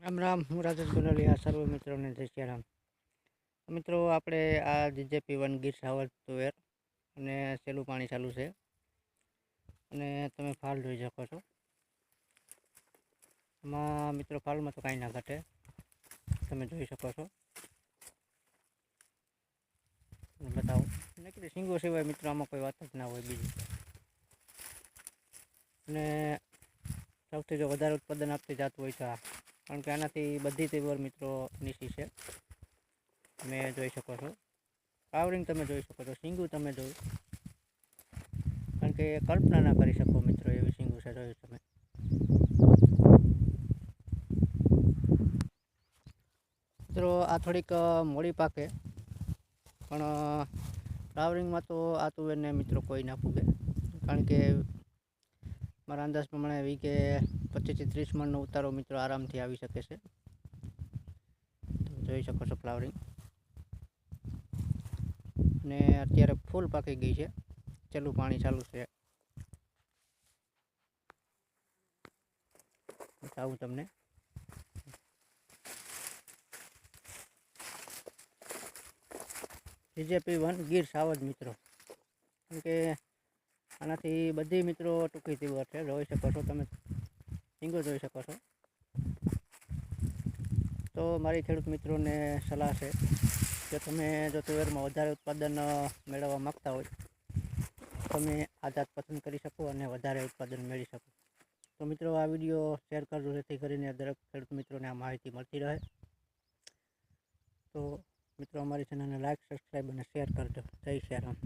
રામ રામ, હું રાજેશ આ સર્વ મિત્રોને જય શ્રી મિત્રો, આપણે આ જીજેપી વન ગીર સાવર તુવેર અને સેલું પાણી ચાલુ છે. અને તમે ફાલ જોઈ શકો છો. એમાં મિત્રો, ફાલમાં તો કાંઈ ના ઘટે. તમે જોઈ શકો છો. બતાવો. નકરી સિંગો સિવાય મિત્રો, આમાં કોઈ વાત જ ના હોય બીજી. અને સૌથી જો વધારે ઉત્પાદન આપતી જાતું હોય તો આ. કારણ કે આનાથી બધી તીવર મિત્રો નીચી છે. તમે જોઈ શકો છો. પાવરિંગ તમે જોઈ શકો છો. સિંગુ તમે જોયું કારણ કે કલ્પના ના કરી શકો મિત્રો એવી સિંગુ છે જોયું તમે. મિત્રો, આ થોડીક મોડી પાકે. પણ ફ્લાવરિંગમાં તો આ તુવેરને મિત્રો કોઈ ના પૂગે. કારણ કે મારા અંદાજ પ્રમાણે વીકે પચીસથી ત્રીસ મણનો ઉતારો મિત્રો આરામથી આવી શકે છે. તમે જોઈ શકો છો ફ્લાવરિંગ અને અત્યારે ફૂલ પાકી ગઈ છે. ચાલુ પાણી ચાલુ છે. બતાવું તમને. બીજેપી વન ગીર સાવજ મિત્રો. કેમ કે આનાથી બધી મિત્રો ટૂંકી તીવર છે. જોઈ શકો છો તમે. સિંગો જોઈ શકો છો. તો મારી ખેડૂત મિત્રોને સલાહ છે કે તમે જો તુવેરમાં વધારે ઉત્પાદન મેળવવા માગતા હોય, તમે આ જાત પસંદ કરી શકો અને વધારે ઉત્પાદન મેળવી શકો. તો મિત્રો, આ વીડિયો શેર કરજો, જેથી કરીને દરેક ખેડૂત મિત્રોને આ માહિતી મળતી રહે. તો મિત્રો, અમારી ચેનલને લાઈક, સબસ્ક્રાઈબ અને શેર કરજો. જય શ્રી રામ.